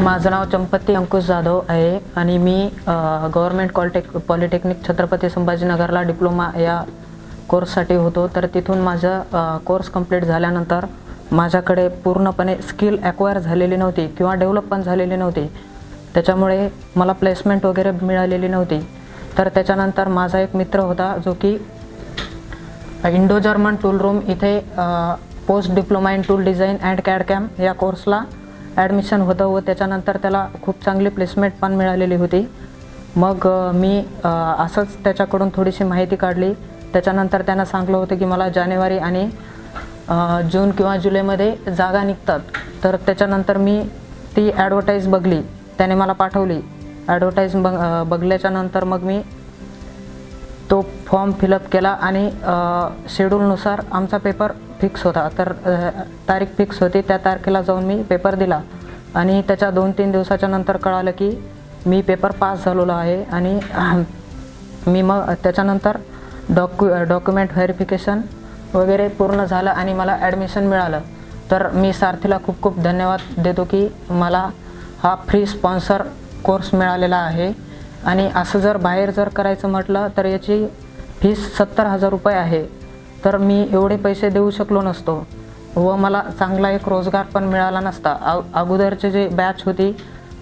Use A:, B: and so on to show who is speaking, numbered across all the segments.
A: माझं नाव चंपती अंकुश जाधव आहे आणि मी गव्हर्मेंट कॉलटेक पॉलिटेक्निक छत्रपती संभाजीनगरला डिप्लोमा या कोर्ससाठी होतो. तर तिथून माझं कोर्स कंप्लीट झाल्यानंतर माझ्याकडे पूर्णपणे स्किल ॲक्वायर झालेली नव्हती किंवा डेव्हलप पण झालेली नव्हती. त्याच्यामुळे मला प्लेसमेंट वगैरे मिळालेली नव्हती. तर त्याच्यानंतर माझा एक मित्र होता जो की इंडो जर्मन टूल रूम इथे post diploma in tool design and CAD CAM या कोर्सला ॲडमिशन होतं व त्याच्यानंतर त्याला खूप चांगली प्लेसमेंट पण मिळालेली होती. मग मी असंच त्याच्याकडून थोडीशी माहिती काढली. त्याच्यानंतर त्यानं सांगलं होतं की मला जानेवारी आणि जून किंवा जुलैमध्ये जागा निघतात. तर त्याच्यानंतर मी ती ॲडव्हर्टाईज बघली. त्याने मला पाठवली. ॲडव्हर्टाईज बघ बघल्याच्या बघल्याच्यानंतर मग मी तो फॉर्म फिलअप केला आणि शेड्यूलनुसार आमचा पेपर फिक्स होता. तर तारीख फिक्स होती. त्या तारखेला जाऊन मी पेपर दिला. आणि त्याच्या दोन तीन दिवसाच्या नंतर कळालं की मी पेपर पास झालेलो आहे आणि मी मग त्याच्यानंतर डॉक्यु डॉक्युमेंट व्हेरिफिकेशन वगैरे पूर्ण झालं आणि मला ॲडमिशन मिळालं. तर मी सारथीला खूप खूप धन्यवाद देतो की मला हा फ्री स्पॉन्सर कोर्स मिळालेला आहे. आणि असं जर बाहेर जर करायचं म्हटलं तर याची फीस सत्तर हजार रुपये आहे. तर मी एवढे पैसे देऊ शकलो नसतो. व मला चांगला एक रोजगार पण मिळाला नसता. अ अगोदरचे जे बॅच होती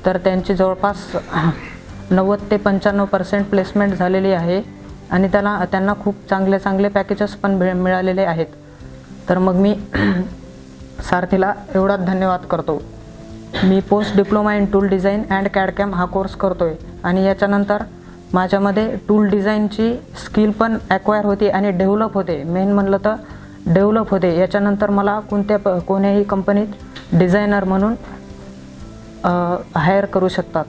A: तर त्यांची जवळपास नव्वद ते पंच्याण्णव पर्सेंट प्लेसमेंट झालेली आहे आणि त्याला त्यांना खूप चांगले चांगले पॅकेजेस पण मिळालेले आहेत. तर मग मी सारथीला एवढाच धन्यवाद करतो. मी post diploma in tool design and CAD CAM हा कोर्स करतो आहे आणि याच्यानंतर माझ्यामध्ये टूल डिझाईनची स्किल पण ॲक्वायर होती आणि डेव्हलप होते. मेन म्हणलं तर डेव्हलप होते. याच्यानंतर मला कोणत्या प कोण्याही कंपनीत डिझायनर म्हणून हायर करू शकतात.